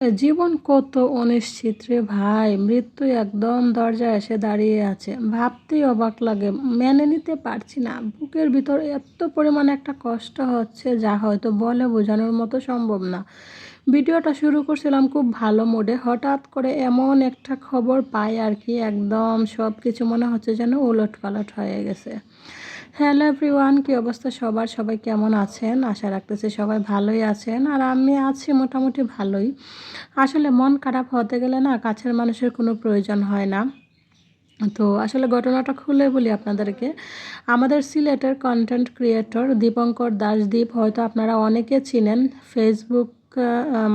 জীবন কত অনিশ্চিত রে ভাই। মৃত্যু একদম দরজায় এসে দাঁড়িয়ে আছে। ভাবতেই অবাক লাগে, মেনে নিতে পারছি না। বুকের ভিতর এত পরিমাণে একটা কষ্ট হচ্ছে যা হয়তো বলে বোঝানোর মতো সম্ভব না। ভিডিওটা শুরু করছিলাম খুব ভালো মোডে হঠাৎ করে এমন একটা খবর পাই আর কি, একদম সব কিছু মনে হচ্ছে যেন উলট পালট হয়ে গেছে। হ্যালো এভরিওয়ান, কী অবস্থা সবার? সবাই কেমন আছেন? আশা রাখতেছি সবাই ভালোই আছেন, আর আমি আছি মোটামুটি ভালোই। আসলে মন খারাপ হতে গেলে না কাছের মানুষের কোনো প্রয়োজন হয় না। তো আসলে ঘটনাটা খুলে বলি আপনাদেরকে। আমাদের সিলেটের কন্টেন্ট ক্রিয়েটর দীপঙ্কর দাসদীপ হয়তো আপনারা অনেকে চিনেন। ফেসবুক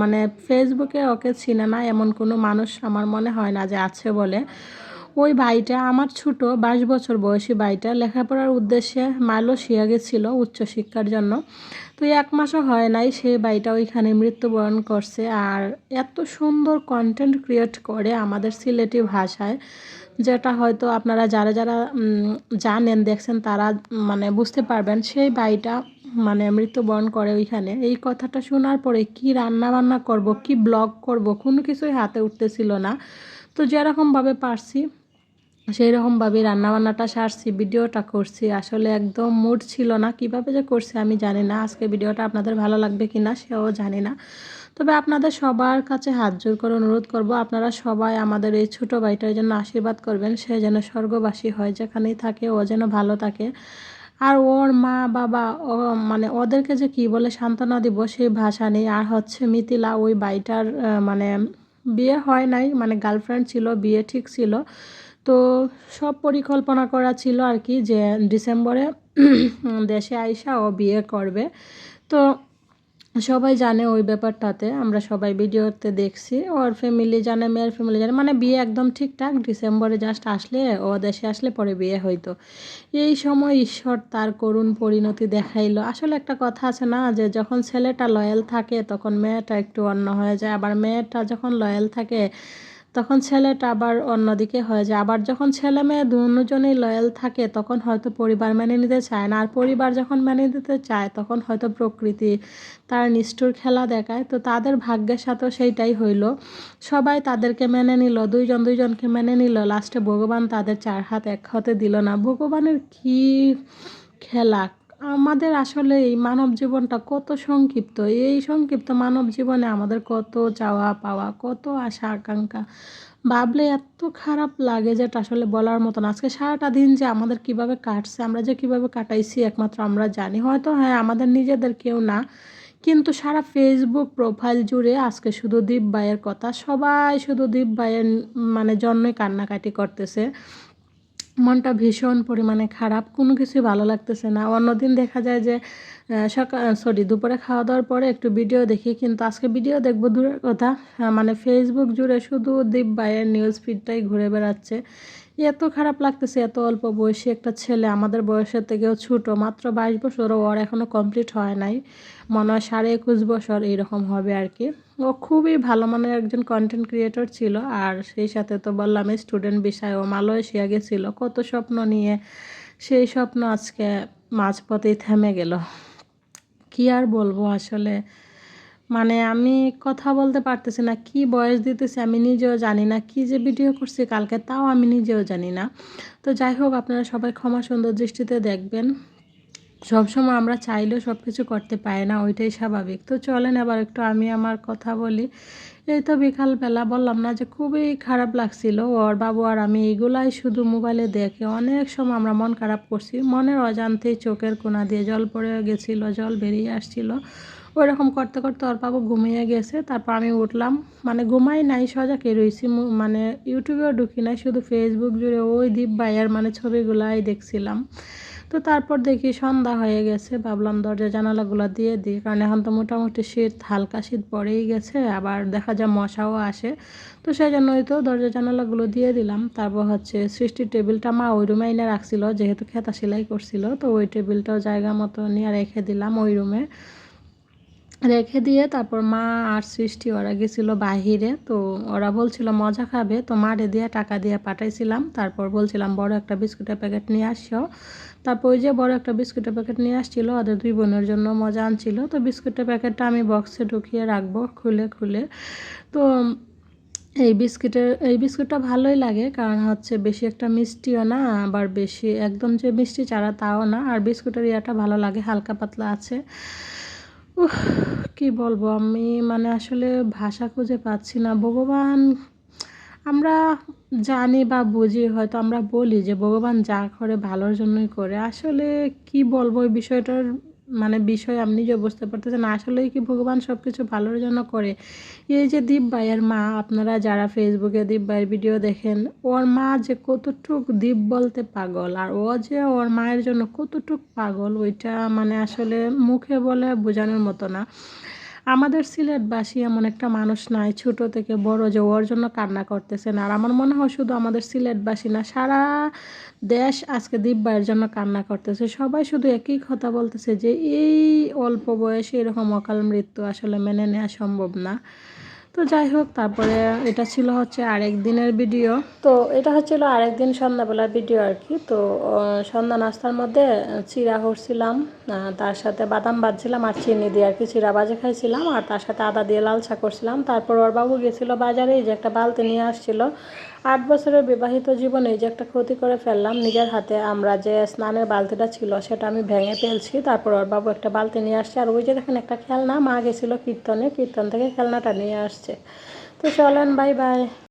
মানে ফেসবুকে ওকে চিনে না এমন কোনো মানুষ আমার মনে হয় না যে আছে বলে। ওই ভাইটা, আমার ছোট বাইশ বছর বয়সী ভাইটা লেখাপড়ার উদ্দেশ্যে মালয়েশিয়া গেছিল উচ্চশিক্ষার জন্য। তো এক মাসও হয় নাই সেই ভাইটা ওইখানে মৃত্যুবরণ করছে আর এত সুন্দর কন্টেন্ট ক্রিয়েট করে আমাদের সিলেটি ভাষায়, যেটা হয়তো আপনারা যারা যারা জানেন, দেখছেন তারা মানে বুঝতে পারবেন সেই ভাইটা মানে মৃত্যুবরণ করে ওইখানে। এই কথাটা শোনার পরে কি রান্না বান্না করব, কি ব্লগ করব কোনো কিছুই হাতে উঠতেছিল না। তো যেরকমভাবে পারছি সেই রকমভাবে রান্নাবান্নাটা সারছি, ভিডিওটা করছি। আসলে একদম মুড ছিল না, কীভাবে যে করছি আমি জানি না। আজকে ভিডিওটা আপনাদের ভালো লাগবে কি না সেও জানি না। তবে আপনাদের সবার কাছে হাত জোর করে অনুরোধ করব, আপনারা সবাই আমাদের এই ছোটো ভাইটার জন্য আশীর্বাদ করবেন। সে যেন স্বর্গবাসী হয়, যেখানেই থাকে, ও যেন ভালো থাকে। আর ওর মা, বাবা, ও মানে ওদেরকে যে কি বলে সান্ত্বনা দিব সেই ভাষা নেই। আর হচ্ছে মিথিলা, ওই বাইটার মানে বিয়ে হয় নাই মানে গার্লফ্রেন্ড ছিল, বিয়ে ঠিক ছিল। তো সব পরিকল্পনা করা ছিল আর কি যে ডিসেম্বরে দেশে আইসা ও বিয়ে করবে। তো সবাই জানে ওই ব্যাপারটাতে, আমরা সবাই ভিডিওতে দেখছি। ওর ফ্যামিলি জানে, মেয়ের ফ্যামিলি জানে মানে বিয়ে একদম ঠিকঠাক। ডিসেম্বরে জাস্ট আসলে ও দেশে আসলে পরে বিয়ে হইতো। এই সময় ঈশ্বর তার করুণ পরিণতি দেখাইলো। আসলে একটা কথা আছে না, যে যখন ছেলেটা লয়াল থাকে, তখন মেয়েটা একটু অন্য হয়ে যায়। আবার মেয়েটা যখন লয়াল থাকে তখন ছেলেটা আবার অন্যদিকে হয়ে যায়। আবার যখন ছেলে মেয়ে দুজনেই লয়াল থাকে, তখন হয়তো পরিবার মেনে নিতে চায় না। আর পরিবার যখন মেনে নিতে চায়, তখন হয়তো প্রকৃতি তার নিষ্ঠুর খেলা দেখায়। তো তাদের ভাগ্যের সাথেও সেইটাই হইল। সবাই তাদেরকে মেনে নিল, দুইজন দুইজনকে মেনে নিল। লাস্টে ভগবান তাদের চার হাত এক হাতে দিল না। ভগবানের কি খেলা আমাদের আসলে এই মানব জীবনটা কত সংক্ষিপ্ত। এই সংক্ষিপ্ত মানব জীবনে আমাদের কত চাওয়া পাওয়া, কত আশা, আকাঙ্ক্ষা। ভাবলে এত খারাপ লাগে যেটা আসলে বলার মতন আজকে সারাটা দিন যে আমাদের কীভাবে কাটছে, আমরা যে কীভাবে কাটাইছি একমাত্র আমরা জানি। হয়তো হ্যাঁ আমাদের নিজেদের কেউ না। কিন্তু সারা ফেসবুক প্রোফাইল জুড়ে আজকে শুধু দীপ ভাইয়ের কথা। সবাই শুধু দীপ ভাইয়ের মানে জন্মে কান্নাকাটি করতেছে। মনটা ভীষণ পরিমাণে খারাপ কোনো কিছুই ভালো লাগতেছে না। অন্যদিন দেখা যায় যে সকাল সরি দুপুরে খাওয়া দাওয়ার পরে একটু ভিডিও দেখি, কিন্তু আজকে ভিডিও দেখব দূরের কথা। মানে ফেসবুক জুড়ে শুধু দীপ ভাইয়ের নিউজ ফিডটাই ঘুরে বেড়াচ্ছে। এত খারাপ লাগতেছে, এত অল্প বয়সী একটা ছেলে, আমাদের বয়সের থেকেও ছোটো, মাত্র বাইশ বছর ওর এখনও কমপ্লিট হয় নাই। মনে হয় সাড়ে একুশ বছর এইরকম হবে আর কি। ও খুবই ভালো মানের একজন কন্টেন্ট ক্রিয়েটর ছিল, আর সেই সাথে তো বললাম স্টুডেন্ট বিষয় ও মালয়েশিয়া গেছিল। কত স্বপ্ন নিয়ে সেই স্বপ্ন আজকে মাঝপথেই থেমে গেল। কি আর বলব আসলে? মানে আমি কথা বলতে পারতেছি না, কি বয়স দিতেছি আমি নিজেও জানি না, কি যে ভিডিও করছি কালকে তাও আমি নিজেও জানি না। তো যাই হোক, আপনারা সবাই ক্ষমা সুন্দর দৃষ্টিতে দেখবেন। সবসময় আমরা চাইলেও সব কিছু করতে পারি না, ওইটাই স্বাভাবিক। তো চলেন আবার একটু আমি আমার কথা বলি। এই তো বিকালবেলা বললাম না যে খুবই খারাপ লাগছিল ওর বাবু আর আমি এগুলাই শুধু মোবাইলে দেখে অনেক সময় আমরা মন খারাপ করছি। মনের অজান্তেই চোখের কোনা দিয়ে জল পড়ে গেছিল, জল বেরিয়ে আসছিল। ওই রকম করতে করতে ওর বাবু ঘুমিয়ে গেছে। তারপর আমি উঠলাম। মানে ঘুমাই নাই সজাকে রয়েছি মানে ইউটিউবেও ঢুকি নাই, শুধু ফেসবুক জুড়ে ওই দীপ ভাইয়ের মানে ছবিগুলাই দেখছিলাম। তো তারপর দেখি সন্ধ্যা হয়ে গেছে, ভাবলাম দরজা জানালাগুলো দিয়ে দিই, কারণ এখন তো মোটামুটি শীত, হালকা শীত পড়েই গেছে, আবার দেখা যায় মশাও আসে। তো সেই জন্যই তো দরজা জানালাগুলো দিয়ে দিলাম, তারপর হচ্ছে সৃষ্টির টেবিলটা মা ওই রুমে এনে রাখছিল, যেহেতু খেতা সেলাই করছিল, তো ওই টেবিলটাও জায়গা মতো নিয়ে রেখে দিলাম ওই রুমে। রেখে দিয়ে তারপর মা আর সৃষ্টি ওরা গেছিল বাহিরে। তো ওরা বলছিল, মজা খাবে? তো মারে দিয়ে টাকা দিয়ে পাঠাইছিলাম। তারপর বলছিলাম, বড় একটা বিস্কুটের প্যাকেট নিয়ে আসছো তারপর ওই যে বড় একটা বিস্কুটের প্যাকেট নিয়ে আসছিল, ওদের দুই বোনের জন্য মজা আনছিল। তো বিস্কুটের প্যাকেটটা আমি বক্সে ঢুকিয়ে রাখব খুলে খুলে। তো এই বিস্কিটের, এই বিস্কুটটা ভালোই লাগে, কারণ হচ্ছে বেশি একটা মিষ্টিও না, আবার বেশি, একদম যে মিষ্টি চারা তাও না। আর বিস্কুটের ইয়াটা ভালো লাগে, হালকা পাতলা আছে। কি বলব? আমি মানে আসলে ভাষা খুঁজে পাচ্ছি না। ভগবান, আমরা জানি বা বুঝি, হয়তো আমরা বলি যে ভগবান যা করে ভালোর জন্যই করে। আসলে কি বলব ওই বিষয়টার মানে বিষয় আপনি যে বুঝতে পারতেছেন, আসলেই কি ভগবান সব কিছু ভালোর জন্য করে? এই যে দীপ ভাইয়ের মা, আপনারা যারা ফেসবুকে দীপ ভাইয়ের ভিডিও দেখেন, ওর মা যে কতটুক দীপ বলতে পাগল, আর ও যে ওর মায়ের জন্য কতটুক পাগল, ওইটা মানে আসলে মুখে বলে বোঝানোর মতো না। আমাদের সিলেটবাসী এমন একটা মানুষ নাই, ছোট থেকে বড় যে ওর জন্য কান্না করতেছেন আর আমার মনে হয় শুধু আমাদের সিলেটবাসী না, সারা দেশ আজকে দিব্যায়ের জন্য কান্না করতেছে। সবাই শুধু একই কথা বলতেছে যে, এই অল্প বয়সে এরকম অকাল মৃত্যু আসলে মেনে নেওয়া সম্ভব না। তো যাই হোক, তারপরে এটা ছিল হচ্ছে আরেক দিনের ভিডিও তো এটা হচ্ছিল আরেক দিন সন্ধ্যাবেলার ভিডিও আর কি। তো সন্ধ্যা নাস্তার মধ্যে চিরা করছিলাম তার সাথে বাদাম বাজছিলাম আর চিনি দিয়ে আর কি। চিরা বাজে খাইছিলাম আর তার সাথে আদা দিয়ে লাল চা করছিলাম। তারপর ওর বাবু গেছিল বাজারে যে একটা বালতি নিয়ে আসছিল। আট বছরের বিবাহিত জীবনে যে একটা ক্ষতি করে ফেললাম, নিজের হাতে আমরা যে স্নানের বালতিটা ছিল সেটা আমি ভেঙে ফেলছি। তারপর ওর বাবু একটা বালতি নিয়ে আসছে। আর ওই যে দেখেন একটা খেলনা, মা গেছিল কীর্তনে, কীর্তন থেকে খেলনাটা নিয়ে আসছে। তো চলেন বাই বাই